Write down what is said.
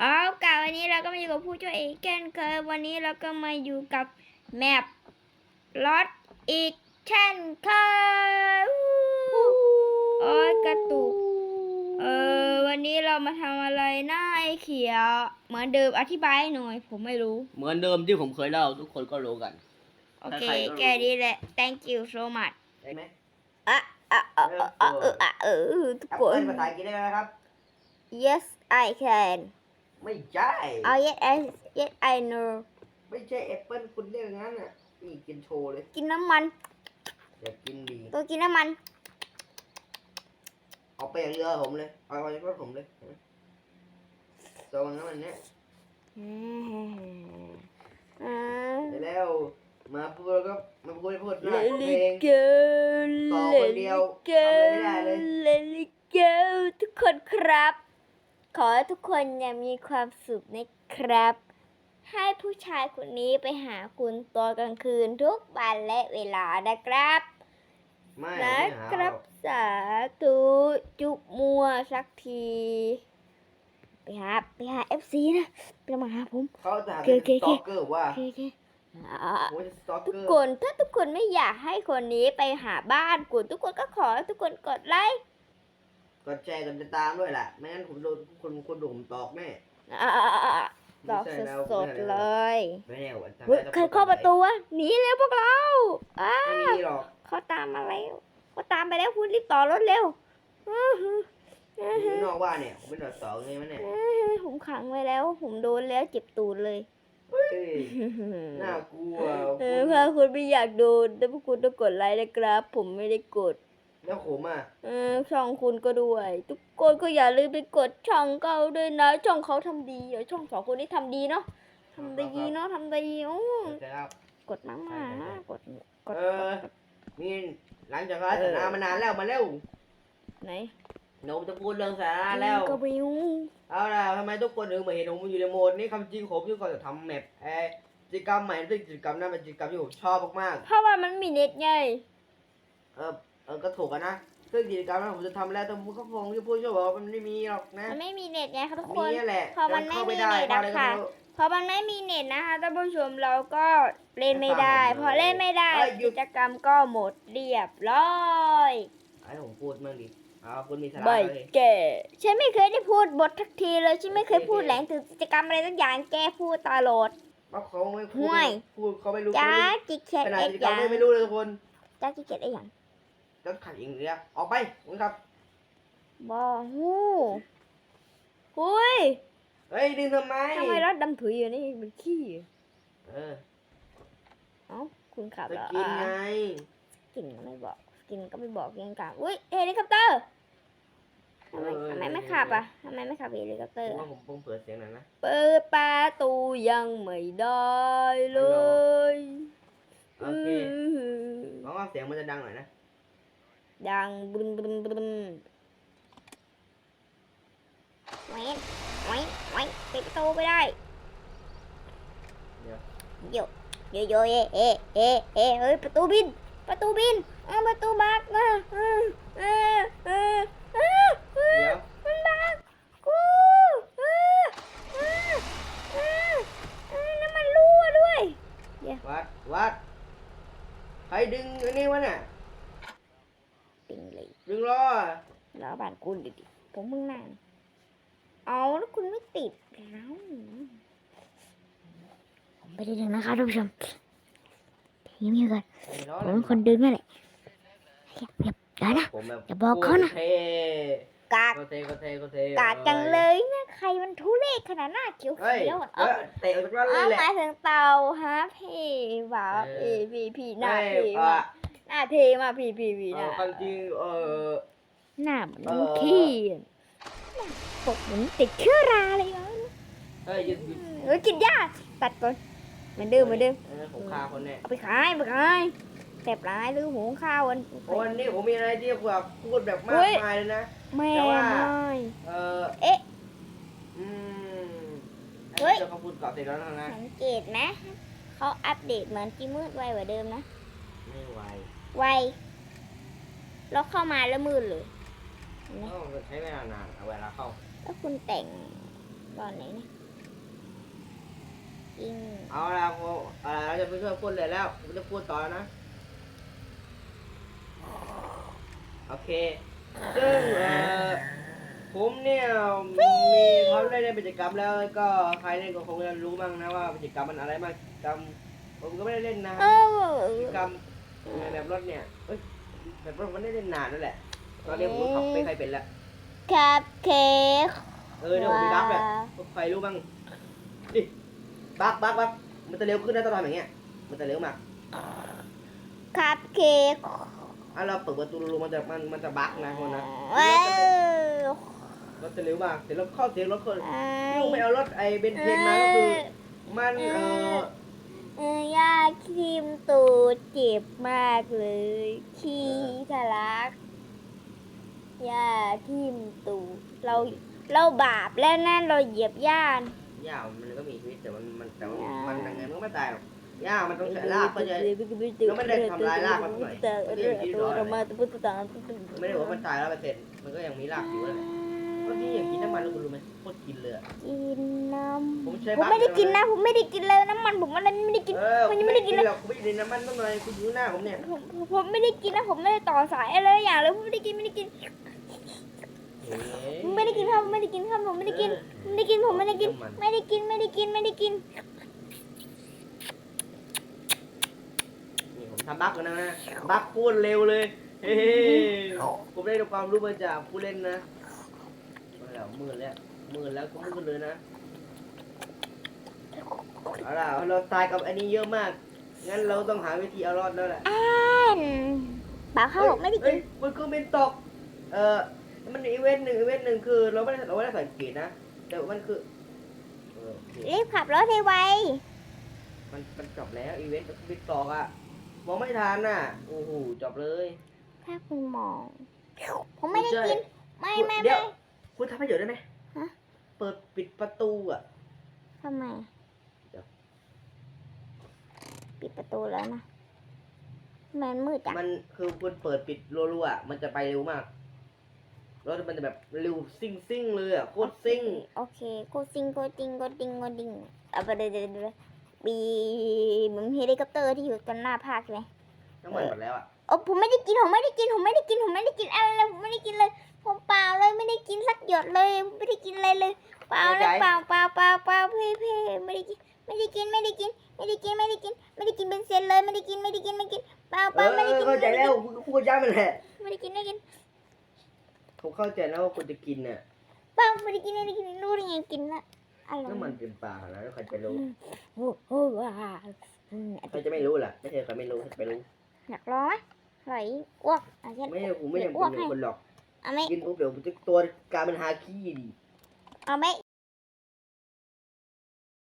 อ๋อกับวันนี้เราก็มาอยู่กับผู้ช่วยอีกเช่นเคยวันนี้เราก็มาอยู่กับแมปลอตอีกเช่นเคยอู้โอ้ยกระตุก เออวันนี้เรามาทำอะไรนะไอ้เขียว เหมือนเดิมอธิบายให้หน่อย ผมไม่รู้ เหมือนเดิมที่ผมเคยเล่าทุกคนก็รู้กัน โอเคใครๆก็รู้แค่นี้แหละ thank you so much ได้ไหมอะอะอะอะอะเอออะเออทุกแอปคเปินลภาษาอังกฤษได้ไหมครับ yes I can ไม่ใช่ oh yes I yes I know ไม่ใช่แอปเปิลคุณเรียกอย่างนั้นอะ นี่กินโชว์เลยกินน้ำมันอย่ากินดีตัวกินน้ำมัน เอาไปอย่างเรือผมเลย เอาไปรถผมเลยตัวมันนั้นมันเนี้ยอืมอ่าเสร็จแล้วมาพูดแล้วก็มาพูดพูดหน้า Let เพลง it go ต่อคนเดียว Let it ทำอะไรไม่ได้เลย go Let it go ทุกคนครับ ขอให้ทุกคนยังมีความสุขนะครับ ให้ผู้ชายคนนี้ไปหาคุณตอนกลางคืนทุกวันและเวลานะครับไม่นะไม่หาคหรรัอบกสาธุจุบมัวสักที ไปหาไปหาเอฟซีนะไปมาหาผม เขาจะหาโอเคเป็นโอเคสตอกเกอร์ว่าโอเคโอเคอ่าผมจะสตอกเกทุกอร์คนถ้าทุกคนไม่อยากให้คนนี้ไปหาบ้านกูทุกคนก็ขอให้ทุกคนกดไลค์ กดแชร์กันจะตามด้วยแหละไม่งั้นผมโดนคนคนดูผมตอกแน่อ่าดอกไม่ใช่แล้วสดๆเลยไม่แน่วันเฮ้ยใครเข้าประตูวะหนีเร็วพวกเราอ้าไม่มีหรอกเขาตามมาแล้วเขาตามไปแล้วคุณรีบต่อรถเร็วอื้อหืออื้ออยู่หือนอกบ้านเนี่ยผมเป็นหน่วยสองไงมันเนี่ยอื้อหือผมขังไว้แล้ว ผมโดนแล้วเจ็บตูดเลยเฮ้ยน่ากลัวเออถ้าคุณไม่อยากโดนแต่พวกคุณต้องกดไลค์นะครับ ผมไม่ได้กด แล้วผมอะเออช่องคุณก็ด้วย ทุกคนก็อย่าลืมไปกดช่องเขาด้วยนะ ช่องเขาทำดีเออช่องสองคนนี้ทำดีเนาะทำดีเนาะทำดีอู้จะครับกดมากมากกดกดเออนี่หลังจากร้านสารามานานแล้วมาเร็วไหนหนูจะพูดเรื่องสาระแล้ว ก็ไม่รู้เอาล่ะทำไมทุกคนถึงมาเห็นผมอยู่ในโหมดนี้คำจริงผมที่ก่อนจะทำแมปเออกิจกรรมใหม่ซึ่งกิจกรรมนั้นเป็นกิจกรรมที่ผมชอบมากเพราะว่ามันมีเน็ตไงๆเออ เออก็ถูกกันนะซึ่งกิจกรรมนั้นผมจะทำแล้วแต่ผมก็คงที่พูดช่วยบอกว่ามันไม่มีหรอกนะมันไม่มีเน็ตไงคะทุกคมีนแหละพอมันไม่เข้ามีได้เน็ตเข้าอะอะไรก็ค่ะไม่รู้พอมันไม่มีเน็ตนะคะท่านผู้ชมเราก็เล่นไม่ได้ไม่ฟังพอเล่นไม่ได้เอ้ยหยุกิดจกรรมก็หมดเรียบร้อยให้ผมพูดมั่งดิเอาคุณมีสาระใบเลยแก่ฉันไม่เคยได้พูดบททักทีเลยฉันไม่เคยโอเคพูดแหลงถึงกิจกรรมอะไรสักอย่างแกพูดตลอดเพราะเขาไม่พูห่ดวยพูดเขาไม่รู้จ้าเขาไม่รู้กิเกตขนาดเอ็กกิจกรรยัมงไม่ไม่รู้เลยทุกคนจ้ากิเกตเอ็กยัง แล้วขัดอีกเดียวออกไปคุณครับบอฮู้หุยเฮ้ยดึงทำไมทำไมรถดำถุยอยู่นี่มันขี้เออเอ้าคุณขับสเหรอกินไงอะสกินก็ไม่บอกสกินก็ไม่บอกยังกลางอุ้ยเฮลิคอปเตอร์ทำไมทำไมไม่ขับอะทำไมไม่ขับเฮลิคอปเตอผร์มอะว่าผมผมเปิดเสียงหน่อยนะเปิดประตูยังไม่ได้เลยโอเคหวังว่าเสียงมันจะดังหน่อยนะ ดังบึ้มบึ้มบึ้มแหวนแหวนแหวนปิดประตูไปได้ เดี๋ยวโยโยโยเอะเอะเอะเฮ้ยประตูบิน ประตูบินอ้าวประตูบักอะเออเออเออเออเออเดี๋ยวมันบักกูเออเออเออเออน้ำมันรั่วด้วยวัดวัดใครดึงอันนี้วะเนี่ยปิงเลย ดึงล้อแล้วบ้านคุณดิดิผมมึงนั่งเอาแล้วคุณไม่ติดแล้วผมไม่ได้ดึงนะคะท่านผู้ชมยิ้มๆก่อนไอ้ล้อผมเป็นคนดึงนั่นแหละเงียบเงียบเดี๋ยวนะผมแบบอย่าบอกเขานะโคตรเท่กากโคตรเท่โคตรเท่โคตรเท่กากจังเลยนะใครมันทุเรศขนาดหน้าเขียวเฮ้ยเขียวเอเอาอเตะออกจากร้านเลเอายแหละหมายถึงเตาฮะพี่บ่าวเอพี่อพี่พี่หน้าเฮ้ยพี่อะมาก หน้าเทมากพี่พี่พี่หเอน้าอความจริงเออ หน้าเหมือนเออขี้อะปกเหมือนติดเชื้อราเลยวะเฮ้ยหยุดหยุดเออกินยาตัดก่อนเหมือนเดิมเหมือนเดิมเออผมฆ่าคนเนี่ยเอาไปขายไปขายแสบร้ายหรือหุงข้าววันวันนี้ผมมีอะไรที่แบบพูดแบบมาเฮ้กยมายเลยนะ แม่แต่ว่า ไม่เออเอ๊ะ อืมเฮ้ยเจ้าคำพูดเก่าเสร็จแล้วนะสังเกตไหมเขาอัปเดตเหมือนจีมืดไวกว่าเดิมนะไม่ไหว ไวแล้วเข้ามาแล้วมืดเลยต้องใช้เวลานานเอาเวลาเข้าแล้วคุณแต่งก่อนไหนนะอิงเอาละโอ้อ่าเราจะไม่ช่วยพูดเลยแล้วผมจะพูดต่อแล้วนะ โอเคซึ่งเอ่อผมเนี่ยมีเขาได้เล่นกิจกรรมแล้วก็ใครเล่นก็คงจะรู้บ้างนะว่ากิจกรรมมันอะไรบ้างกิจกรรมผมก็ไม่ได้เล่นนะเออ กิจกรรม แบบรถเนี่ยเอ้ยแบบรถมันได้เล่นนานนั่นแหละ ตอนนี้ผมก็ขับไม่ใครเป็นแล้วคัพเค้กเออเดี๋ยวผมไปรับแหละใครรู้บ้างดิบักบักบักมันจะเร็วขึ้นนะตอนทำอย่างเงี้ย มันจะเร็วมากคัพเค้กอะเราเปิดประตูรูมันจะมันมันจะบักนะคนนะว้าวรถจะเร็วมากเดี๋ยวเราเข้าเสียงรถคนไอ้ลูกไม่เอารถไอ้เบนเทนมาก็คือมันเออเออ ยาคิมตูดเจ็บมากเลยขี้ทะลักยาทิมตูดเราเราบาปแล้วนั่นเราเหยียบย่านย่ามันก็มีชีวิตแต่มันมันแต่ว่ามันยังไงมันก็ไม่ตายหรอกย่ามันต้องใช้รากก็จะแล้วมันได้ทำลายรากมันหน่อยแต่ไม่ได้คิดร้อนอะไรเรามาตะพุตตาไม่ได้บอกว่ามันตายแล้วเปอร์เซ็นต์มันก็ยังมีรากอยู่นั่นแหละ เมื่อกี้อย่างกินน้ำมันแล้วคุณรู้ไหมโคตรกินเลยอะ กินน้ผมใช้ำผมไม่ได้กินนะ ผมไม่ได้กินเลยน้ำมันผมอะไรไม่ได้กินเออผมยังไม่ได้กินเลยหรอกคุณไม่ได้กินน้ำมันต้นไม้คุณอยู่หน้าผมเนี่ยผมผมไม่ได้กินนะผมไม่ได้ต่อสายอะไรอย่างเลยผมไม่ได้กินไม่ได้กินผมไม่ได้กินครับผมไม่ได้กินครับผมไม่ได้กินไม่ได้กินผมไม่ได้กิน ไม่ได้กินไม่ได้กินไม่ได้กิน นี่ผมทำบั๊กกันนะนะบั๊กโคตรเร็วเลย เฮ้ผมได้ความรู้มาจากผู้เล่นนะเอา แล้วมือแล้วมือแล้วก็มือเลยนะเอาล่ะเราตายกับอันนี้เยอะมาก งั้นเราต้องหาวิธีเอารอดแล้วแหละอ่านเปล่าครับผมไม่ได้กิเอ้นยมันคือเป็นตก เอ่อมันมีอีเวนต์หนึ่งอีเวนต์หนึ่งคือ เราไม่ได้เราไม่ได้สังเกตนะ แต่มันคือเออโอเครีบขับรถให้ไว มันมันจบแล้วอีเวนต์เป็นตอกอะมองไม่ทันน่ะ โอ้โหจบเลย ถ้าคุณมอง ผมไม่ได้กิน ไม่ไม่เดี๋ไม่ยว คุณทำให้เดี๋ยวได้ไหมฮะ เปิดปิดประตูอะทำไม เดี๋ยว ปิดประตูแล้วนะมันมืดจังมันคือคุณเปิดปิดรัวๆอะมันจะไปเร็วมากรถมันจะแบบเร็วซิ่งซิ่งๆเลยอะโคตรซิ่ง โอเคโกซิงโกติงโกติงโกติงเอาไปเดี๋ยวเดี๋ยวเดี๋ยวบีเหมือนเฮลิคอปเตอร์ที่อยู่กันหน้าภาคเลยน้ำมันหมดแล้วอะ โอ้ผมไม่ได้กินผมไม่ได้กินผมไม่ได้กินผมไม่ได้กินอะไรเลยผมไม่ได้กินเลย ผมเปล่าเลยไม่ได้กินสักหยดเลยไม่ได้กินอะไรเลย เปล่าเลยเปล่าเปล่าเปล่าเปล่าเพ่เพ่ไม่ได้กินไม่ได้กินไม่ได้กิน ไม่ได้กินไม่ได้กิน ไม่ได้กินเป็นเซนเลยไม่ได้กินไม่ได้กินไม่ได้กินเปล่าเอเปล่าอไม่ได้กินเข้าใจแล้วคุณก็พูดย้ำมันแหละไม่ได้กินไม่ได้กินผมเข้าใจแล้วว่าคุณจะกินเนี่ยเปล่าไม่ได้กินไม่ได้กินรู้ได้ไงกินละอะไรน้ำมันเต็มปากแล้วใครจะรู้โอ้โหว้าวอืมใครจะไม่รู้ล่ะไม่ใช่ใครไม่รู้ใครจะไปรู้อยากลองไหม ไหลอ้วกอะเช่นไม่ใช่ผมไม่ใช่ผมเป็นคนหรอก เอาไหมกินปุ๊บเดี๋ยวตัวกลายเป็นฮาคีดิเอาไหม